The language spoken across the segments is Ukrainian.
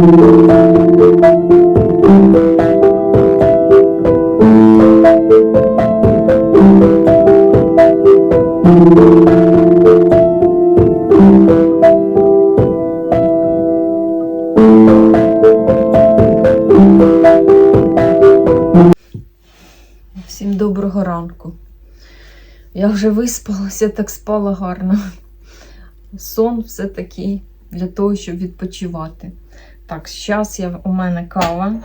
Всім доброго ранку. Я вже виспалася, так спала гарно. Сон все-таки для того, щоб відпочивати. Так, зараз я, у мене кава.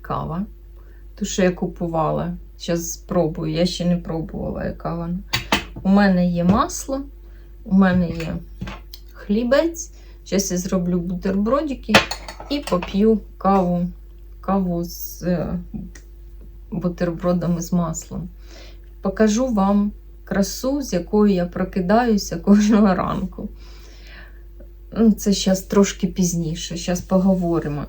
Кава. Ту, що я купувала. Зараз спробую. Я ще не пробувала, яка вона. У мене є масло, у мене є хлібець. Зараз я зроблю бутербродики і поп'ю каву. Каву з е, бутербродами з маслом. Покажу вам красу, з якою я прокидаюся кожного ранку. Ну, Це зараз трошки пізніше, зараз поговоримо.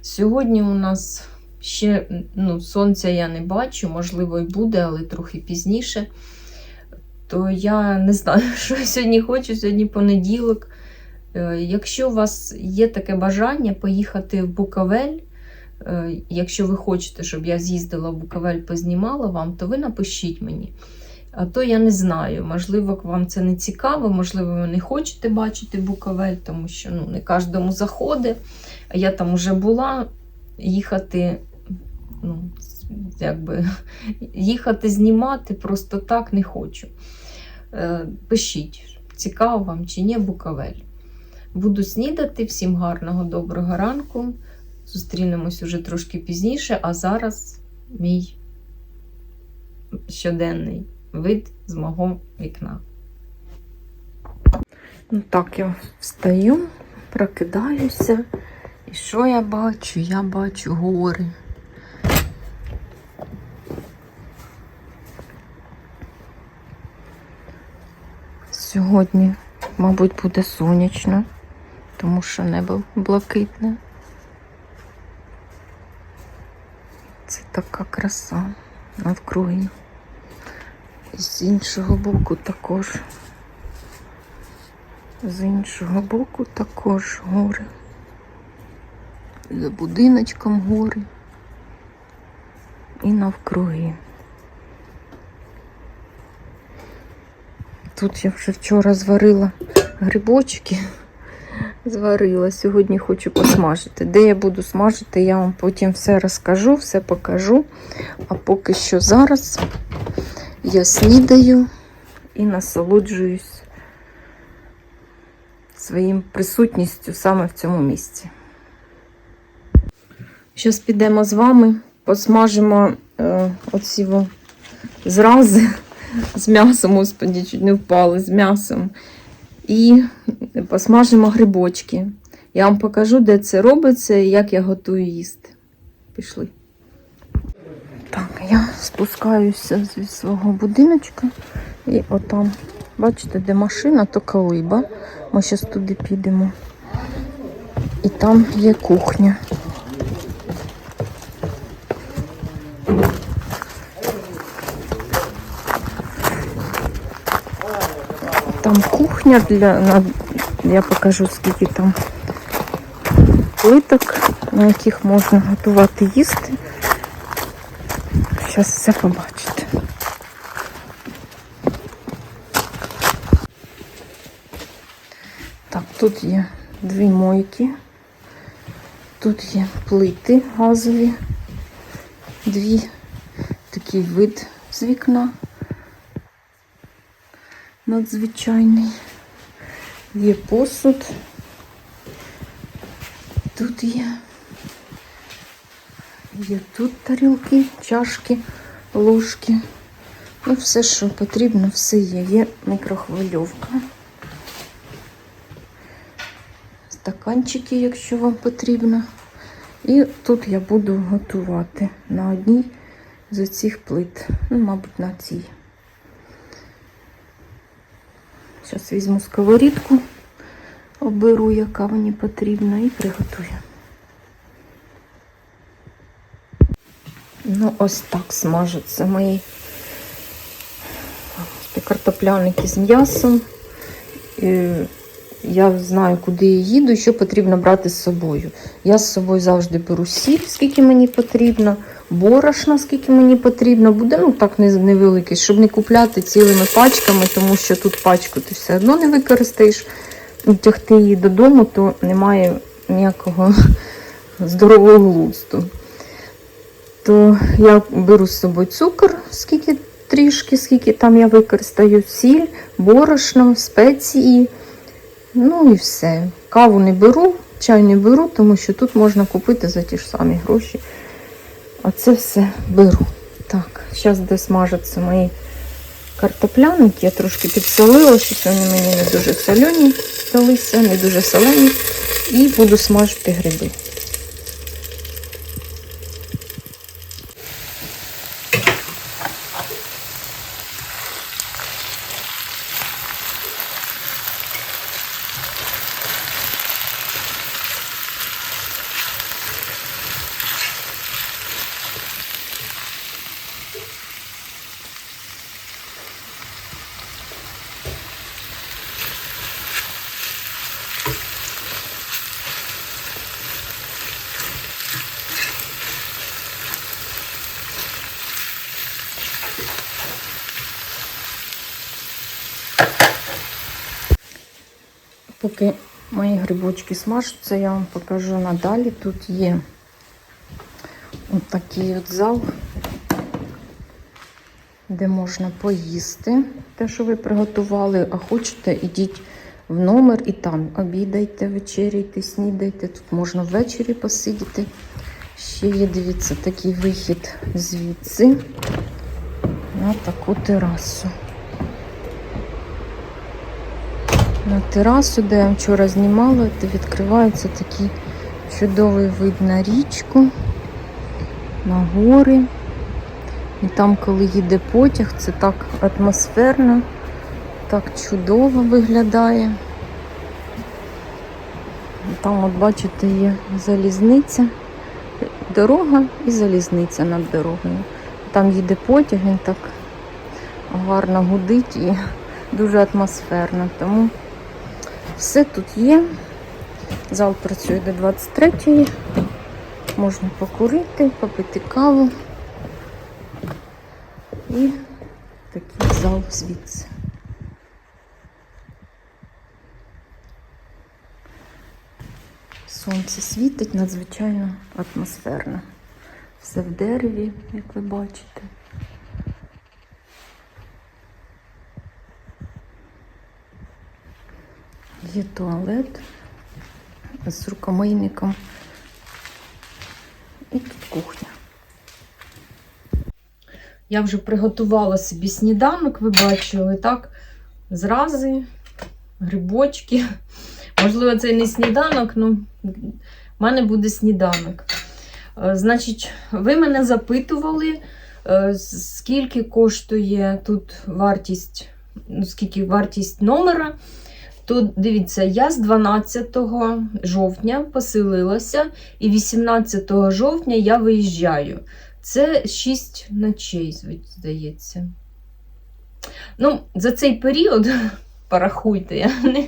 Сьогодні у нас ще ну, сонця я не бачу, можливо, і буде, але трохи пізніше. То я не знаю, що я сьогодні хочу, сьогодні понеділок. Е, Якщо у вас є таке бажання поїхати в Буковель, Е, Якщо ви хочете, щоб я з'їздила в Буковель, познімала вам, то ви напишіть мені. А то я не знаю. Можливо, вам це не цікаво, можливо, ви не хочете бачити Буковель, тому що ну, не кожному заходить. А я там вже була. Їхати, ну, якби, їхати знімати просто так не хочу. Е, Пишіть, цікаво вам чи ні Буковель. Буду снідати. Всім гарного, доброго ранку. Зустрінемось уже трошки пізніше, а зараз мій щоденний вид з мого вікна. Ну так, я встаю, прокидаюся. І що я бачу? Я бачу гори. Сьогодні, мабуть, буде сонячно, тому що небо блакитне. Це така краса навкруги. З іншого боку також. З іншого боку також гори. За будиночком гори. І навкруги. Тут я вже вчора зварила грибочки зварила. Сьогодні хочу посмажити. Де я буду смажити, я вам потім все розкажу, все покажу. А поки що зараз я снідаю і насолоджуюсь своїм присутністю саме в цьому місці. Зараз підемо з вами, посмажимо е, оці зрази з м'ясом, господі, чуть не впали з м'ясом. І посмажимо грибочки. Я вам покажу, де це робиться і як я готую їсти. Пішли. Так, я спускаюся зі свого будиночка. І отам, бачите, де машина, то колиба. Ми зараз туди підемо. І там є кухня. Там кухня для. Я покажу, скільки там плиток, на яких можна готувати їсти. Зараз все побачите. Так, тут є дві мойки. Тут є плити газові, дві такий вид з вікна надзвичайний. Є посуд. Тут є. Є тут тарілки, чашки, ложки. Ну, все, що потрібно, все є. Є мікрохвильовка. Стаканчики, якщо вам потрібно. І тут я буду готувати на одній з цих плит. Ну, мабуть, на цій. Зараз візьму сковорідку, оберу, яка мені потрібна, і приготую. Ну, ось так смажаться мої картопляники з м'ясом. Я знаю, куди я їду і що потрібно брати з собою. Я з собою завжди беру сіль, скільки мені потрібно, борошна, скільки мені потрібно. Буде ну так невеликий, щоб не купляти цілими пачками, тому що тут пачку ти все одно не використаєш. Тягти її додому, то немає ніякого здорового глузду. То я беру з собою цукор, скільки трішки, скільки там я використаю, сіль, борошно, спеції. Ну і все. Каву не беру, чай не беру, тому що тут можна купити за ті ж самі гроші. А це все беру. Так, зараз де смажаться мої картопляники. Я трошки підсолила, щось вони мені не дуже солені не дуже солені. І буду смажити гриби. Поки мої грибочки смажаться, я вам покажу надалі. Тут є от такий от зал, де можна поїсти те, що ви приготували, а хочете, ідіть в номер і там обідайте, вечеряйте, снідайте. Тут можна ввечері посидіти. Ще є, дивіться, такий вихід звідси на таку терасу. На терасу, де я вчора знімала, де відкривається такий чудовий вид на річку, на гори. І там, коли їде потяг, це так атмосферно, так чудово виглядає. Там, от бачите, є залізниця, дорога і залізниця над дорогою. Там їде потяг, він так гарно гудить і дуже атмосферно. Тому все тут є. Зал працює до 23-ї. Можна покурити, попити каву. І такий зал звідси. Сонце світить надзвичайно атмосферно. Все в дереві, як ви бачите. Є туалет з рукомийником. І тут кухня. Я вже приготувала собі сніданок, ви бачили, так? Зрази, грибочки. Можливо, це не сніданок, ну, в мене буде сніданок. Е, Значить, ви мене запитували, е, скільки коштує тут вартість, ну, скільки вартість номера. То дивіться, я з 12 жовтня поселилася, і 18 жовтня я виїжджаю. Це 6 ночей, здається. Ну, за цей період, порахуйте, я не,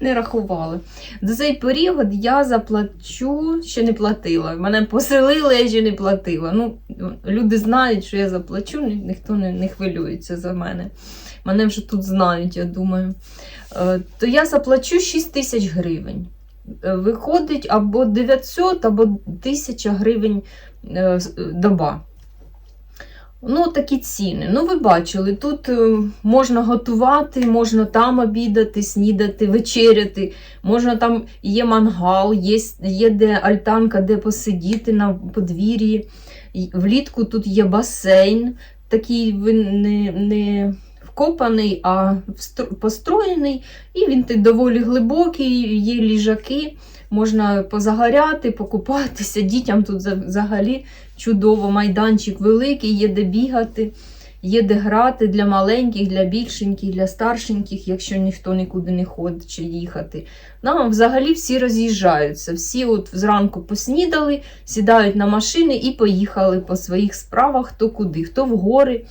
не рахувала. За цей період я заплачу, ще не платила. Мене поселили, я ще не платила. Ну, люди знають, що я заплачу, ніхто не, не хвилюється за мене. Мене вже тут знають, я думаю. Е, То я заплачу 6 тисяч гривень. Е, Виходить або 900, або 1000 гривень е, доба. Ну, такі ціни. Ну, ви бачили, тут можна готувати, можна там обідати, снідати, вечеряти. Можна там є мангал, є, є де альтанка, де посидіти на подвір'ї. Влітку тут є басейн, такий він не, не вкопаний, а построєний. І він доволі глибокий, є ліжаки, можна позагоряти, покупатися. Дітям тут взагалі чудово, майданчик великий, є де бігати, є де грати для маленьких, для більшеньких, для старшеньких, якщо ніхто нікуди не хоче їхати. Нам взагалі всі роз'їжджаються. Всі от зранку поснідали, сідають на машини і поїхали по своїх справах хто куди, хто в гори,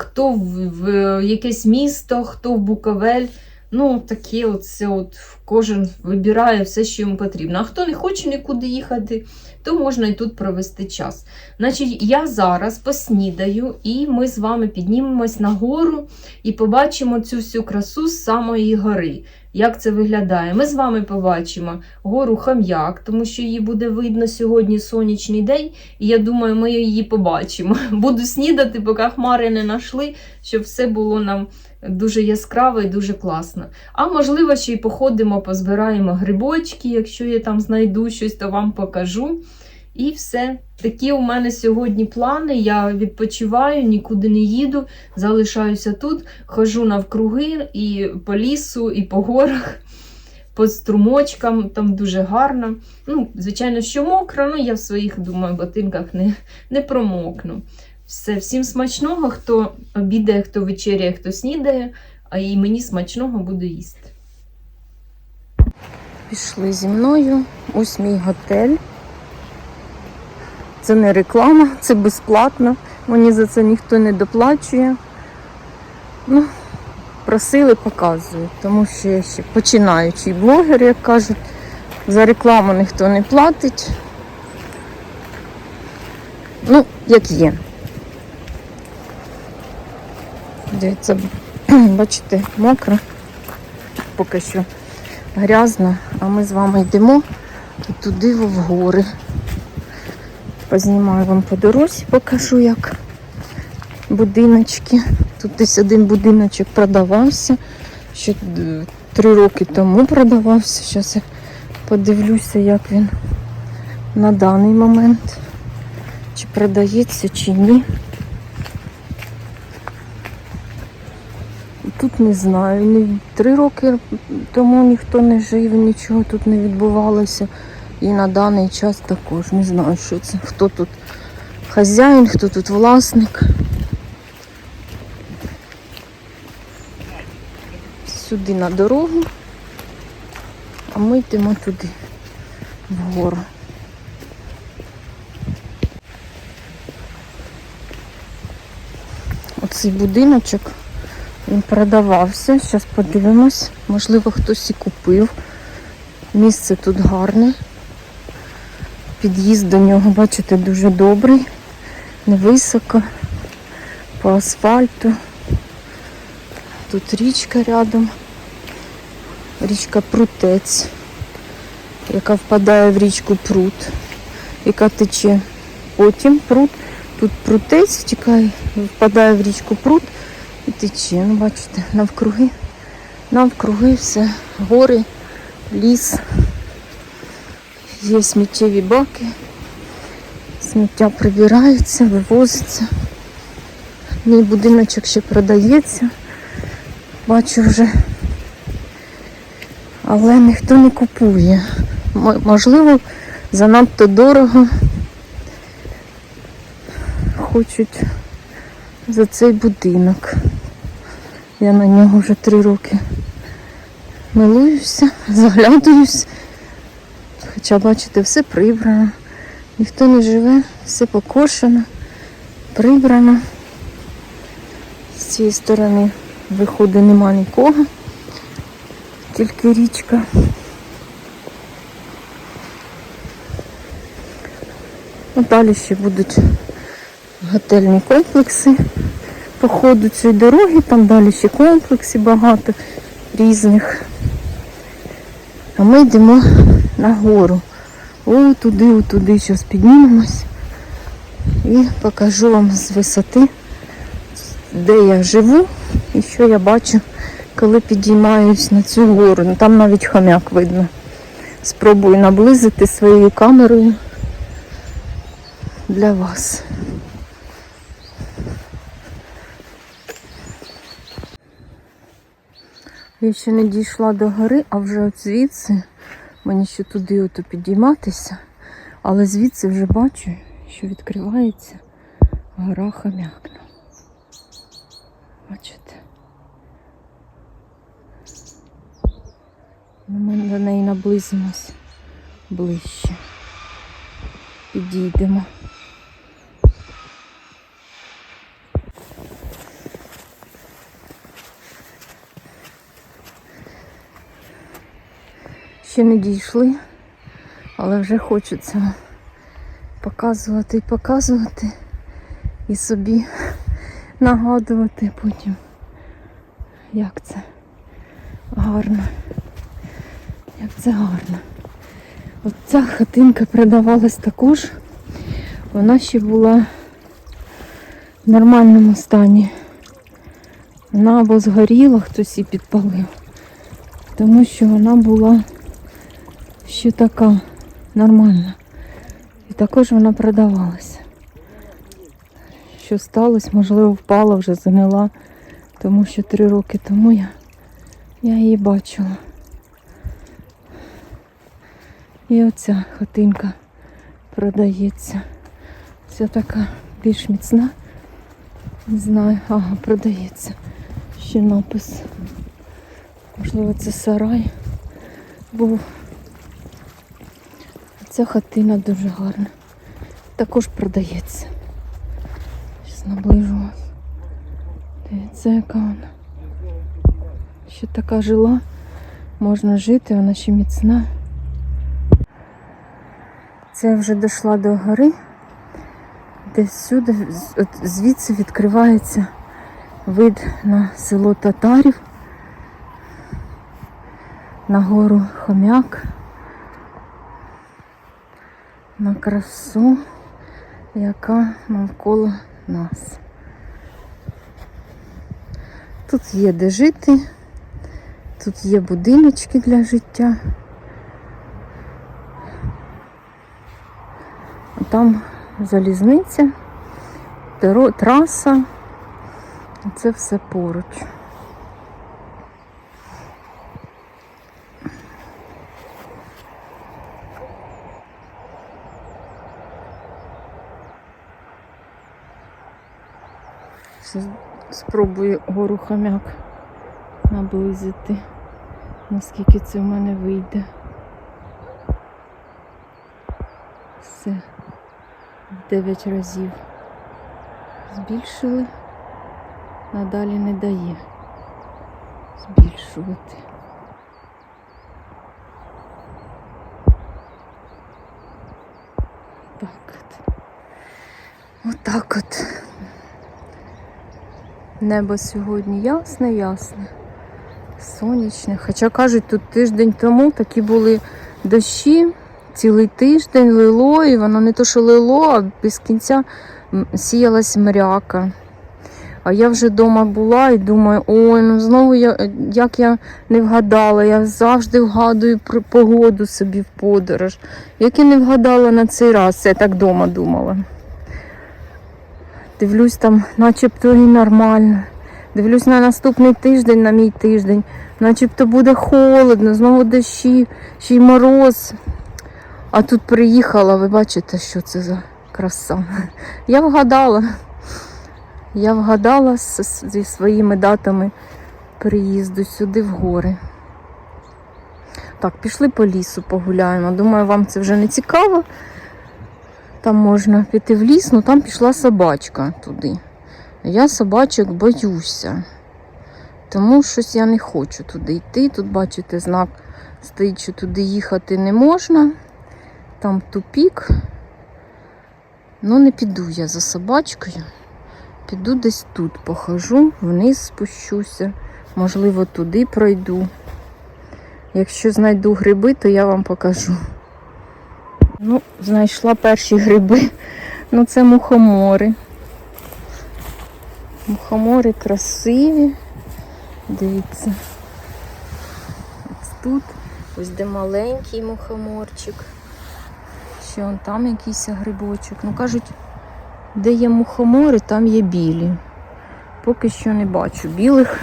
хто в, якесь місто, хто в Буковель. Ну, такі от все, от кожен вибирає все, що йому потрібно. А хто не хоче нікуди їхати, то можна і тут провести час. Значить, я зараз поснідаю, і ми з вами піднімемось на гору і побачимо цю всю красу з самої гори. Як це виглядає? Ми з вами побачимо гору Хам'як, тому що її буде видно сьогодні сонячний день, і я думаю, ми її побачимо. Буду снідати, поки хмари не знайшли, щоб все було нам дуже яскраво і дуже класно. А можливо, ще й походимо, позбираємо грибочки, якщо я там знайду щось, то вам покажу. І все. Такі у мене сьогодні плани. Я відпочиваю, нікуди не їду, залишаюся тут, хожу навкруги і по лісу, і по горах, по струмочкам, там дуже гарно. Ну, звичайно, що мокро, але я в своїх, думаю, ботинках не, не промокну. Все, всім смачного, хто обідає, хто вечеряє, хто снідає, а і мені смачного буду їсти. Пішли зі мною. Ось мій готель. Це не реклама, це безплатно. Мені за це ніхто не доплачує. Ну, просили, показую, тому що я ще починаючий блогер, як кажуть. За рекламу ніхто не платить. Ну, як є. Дивіться, бачите, мокро, поки що грязно, а ми з вами йдемо туди в гори. Познімаю вам по дорозі, покажу, як будиночки. Тут десь один будиночок продавався. Ще три роки тому продавався. Зараз я подивлюся, як він на даний момент. Чи продається, чи ні. Тут не знаю. Три роки тому ніхто не жив, нічого тут не відбувалося. І на даний час також не знаю, що це. Хто тут хазяїн, хто тут власник. Сюди на дорогу, а ми йдемо туди, вгору. Оцей будиночок він продавався. Зараз подивимось. Можливо, хтось і купив. Місце тут гарне. Під'їзд до нього, бачите, дуже добрий, невисоко, по асфальту. Тут річка рядом, річка Прутець, яка впадає в річку Прут, яка тече потім Прут. Тут Прутець втікає, впадає в річку Прут і тече. Ну, бачите, навкруги, навкруги все, гори, ліс. Є сміттєві баки, сміття прибирається, вивозиться. Мій будиночок ще продається, бачу вже, але ніхто не купує. Можливо, занадто дорого хочуть за цей будинок. Я на нього вже три роки милуюся, заглядаюсь. Хоча, бачите, все прибрано. Ніхто не живе, все покошено, прибрано. З цієї сторони виходу нема нікого, тільки річка. А далі ще будуть готельні комплекси по ходу цієї дороги, там далі ще комплекси багато різних. А ми йдемо на гору. О, туди, о, туди, зараз піднімемось і покажу вам з висоти, де я живу і що я бачу, коли підіймаюсь на цю гору. Ну, Там навіть хомяк видно. Спробую наблизити своєю камерою для вас. Я ще не дійшла до гори, а вже от звідси мені ще туди ото підійматися, але звідси вже бачу, що відкривається гора Хам'якна. Бачите? Ну, Ми до неї наблизимось ближче. Підійдемо. Ще не дійшли, але вже хочеться показувати і показувати і собі нагадувати потім, як це гарно. Як це гарно. От ця хатинка продавалась також. Вона ще була в нормальному стані. Вона або згоріла, хтось її підпалив. Тому що вона була ще така нормальна. І також вона продавалася. Що сталося, можливо, впала, вже занила, тому що три роки тому я, я її бачила. І оця хатинка продається. Ця така більш міцна. Не знаю, ага, продається. Ще напис. Можливо, це сарай був. Ця хатина дуже гарна. Також продається. Зараз наближу вас. Дивіться, яка вона. Ще така жила. Можна жити, вона ще міцна. Це я вже дійшла до гори, де всюди, от звідси відкривається вид на село татарів, на гору хомяк, на красу, яка навколо нас. Тут є де жити, тут є будиночки для життя. Там залізниця, траса. Це все поруч. Спробую гору хомяк наблизити, наскільки це в мене вийде. Все. 9 разів збільшили, надалі не дає збільшувати. Так от. Отак от. Небо сьогодні ясне, ясне, сонячне. Хоча кажуть, тут тиждень тому такі були дощі, цілий тиждень лило, і воно не то, що лило, а без кінця сіялась мряка. А я вже вдома була і думаю, ой, ну знову я, як я не вгадала, я завжди вгадую про погоду собі в подорож. Як я не вгадала на цей раз, я так вдома думала. Дивлюсь там, начебто і нормально. Дивлюсь на наступний тиждень, на мій тиждень, начебто буде холодно, знову дощі, ще й мороз. А тут приїхала, ви бачите, що це за краса. Я вгадала. Я вгадала зі своїми датами приїзду сюди в гори. Так, пішли по лісу погуляємо. Думаю, вам це вже не цікаво. Там можна піти в ліс, ну там пішла собачка туди. Я собачок боюся. Тому щось я не хочу туди йти. Тут, бачите, знак стоїть, що туди їхати не можна. Там тупік. Ну, не піду я за собачкою. Піду десь тут похожу, вниз спущуся. Можливо, туди пройду. Якщо знайду гриби, то я вам покажу. Ну, знайшла перші гриби. Ну, це мухомори. Мухомори красиві. Дивіться. Ось тут. Ось де маленький мухоморчик. Ще он там якийсь грибочок. Ну, кажуть, де є мухомори, там є білі. Поки що не бачу білих.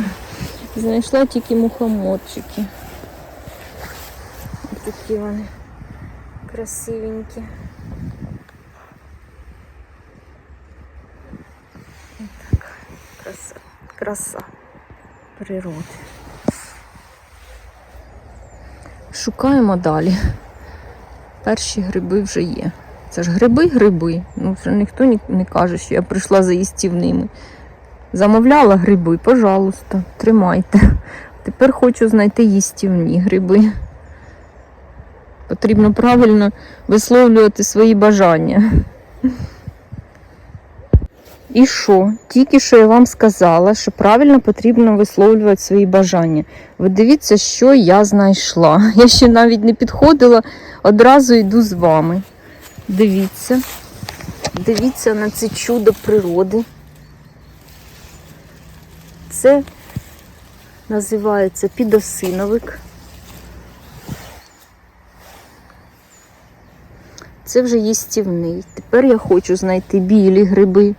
Знайшла тільки мухоморчики. Ось такі вони красивенькі. Так, краса, краса природи. Шукаємо далі. Перші гриби вже є. Це ж гриби-гриби. Ну, вже ніхто не каже, що я прийшла за їстівними. Замовляла гриби, пожалуйста, тримайте. Тепер хочу знайти їстівні гриби. Потрібно правильно висловлювати свої бажання. І що? Тільки що я вам сказала, що правильно потрібно висловлювати свої бажання. Ви дивіться, що я знайшла. Я ще навіть не підходила, одразу йду з вами. Дивіться. Дивіться на це чудо природи. Це називається підосиновик. Це вже їстівний. Тепер я хочу знайти білі гриби.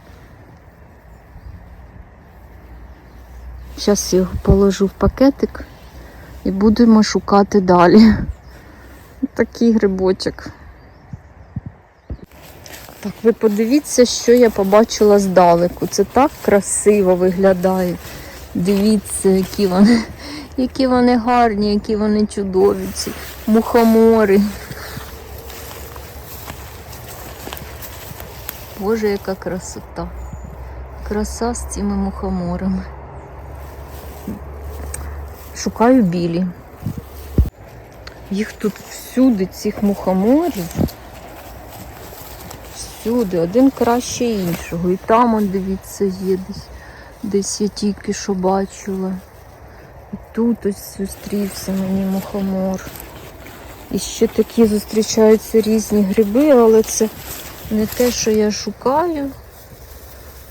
Зараз його положу в пакетик і будемо шукати далі. Такий грибочок. Так, ви подивіться, що я побачила здалеку. Це так красиво виглядає. Дивіться, які вони, які вони гарні, які вони чудові, ці мухомори. Боже, яка красота. Краса з цими мухоморами. Шукаю білі. Їх тут всюди, цих мухоморів. Всюди, один краще іншого. І там, он, дивіться, є десь. Десь я тільки що бачила. І тут ось зустрівся мені мухомор. І ще такі зустрічаються різні гриби, але це не те, що я шукаю.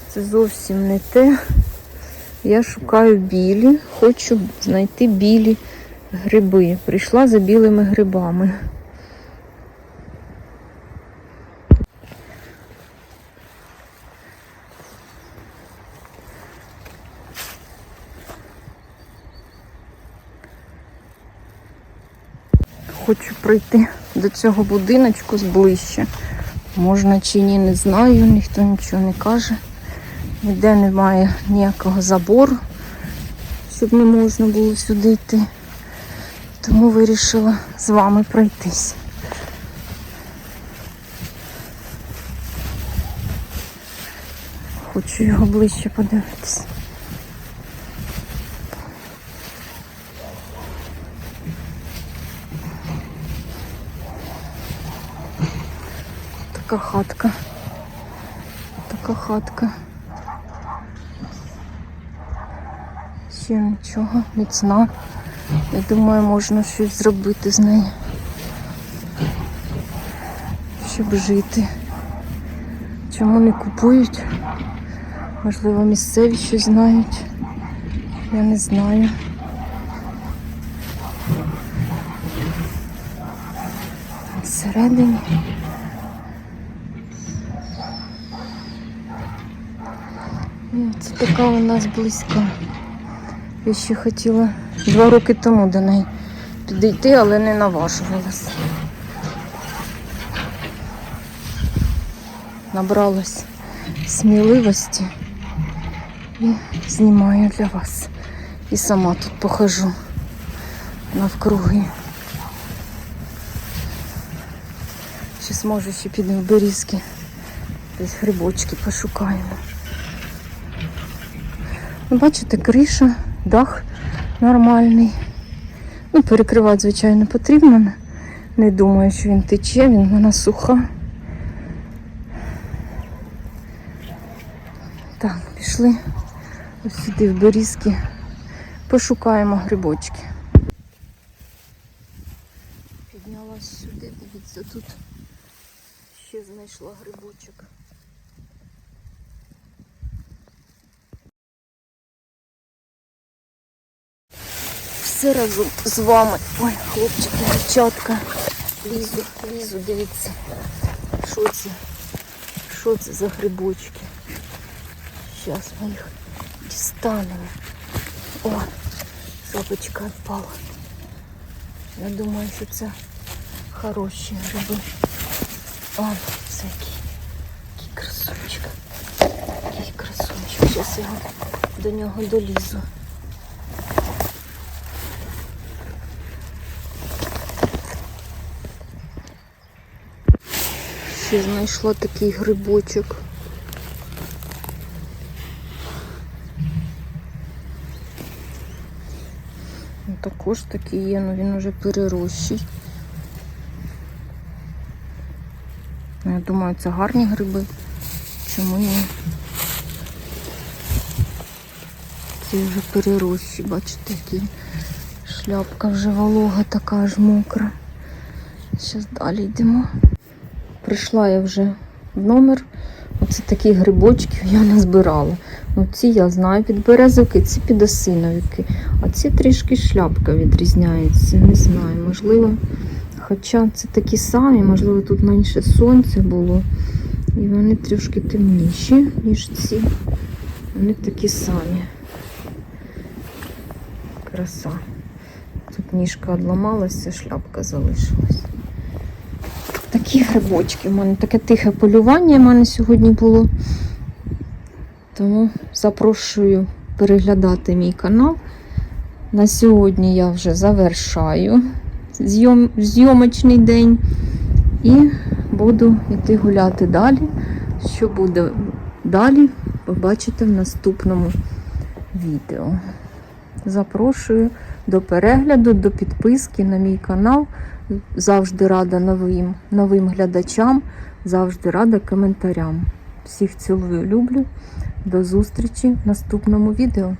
Це зовсім не те. Я шукаю білі, хочу знайти білі гриби. Прийшла за білими грибами. Хочу прийти до цього будиночку зближче. Можна чи ні, не знаю, ніхто нічого не каже. Ніде немає ніякого забору, щоб не можна було сюди йти. Тому вирішила з вами пройтись. Хочу його ближче подивитись. Така хатка. Така хатка. Ще нічого, міцна. Я думаю, можна щось зробити з нею. Щоб жити. Чому не купують? Можливо, місцеві щось знають. Я не знаю. Всередині. Ну, така у нас близька. Я ще хотіла два роки тому до неї підійти, але не наважувалась. Набралась сміливості і знімаю для вас. І сама тут похожу навкруги. Ще зможу ще підемо в берізки. Десь грибочки пошукаємо. Ну, Бачите, криша, дах нормальний. Ну, перекривати, звичайно, потрібно. Не думаю, що він тече, він вона суха. Так, пішли ось сюди в берізки. Пошукаємо грибочки. Піднялась сюди, дивіться, тут ще знайшла грибочок. Все разом з вами. Ой, хлопчики, дівчатка. Лізу, лізу, дивіться. Що це? Що це за грибочки? Зараз ми їх дістанемо. О, шапочка відпала. Я думаю, що це хороші гриби. О, це який, який красунчик. Який красунчик. Зараз я до нього долізу. Ще знайшла такий грибочок. Ну, Також такий є, але він уже перерощий. Ну, я думаю, це гарні гриби. Чому ні? Ці вже перерощі, бачите, які шляпка вже волога, така аж мокра. Зараз далі йдемо. Прийшла я вже в номер. Оце такі грибочки я назбирала. Ну, ці я знаю під березовики, ці під осиновики. А ці трішки шляпка відрізняється. Не знаю, можливо. Хоча це такі самі, можливо, тут менше сонця було. І вони трішки темніші, ніж ці. Вони такі самі. Краса. Тут ніжка одламалася, шляпка залишилась. Такі грибочки. У мене таке тихе полювання в мене сьогодні було. Тому запрошую переглядати мій канал. На сьогодні я вже завершаю зйом, зйомочний день і буду йти гуляти далі. Що буде далі, побачите в наступному відео. Запрошую до перегляду, до підписки на мій канал. Завжди рада новим, новим глядачам, завжди рада коментарям. Всіх цілую, люблю. До зустрічі в наступному відео.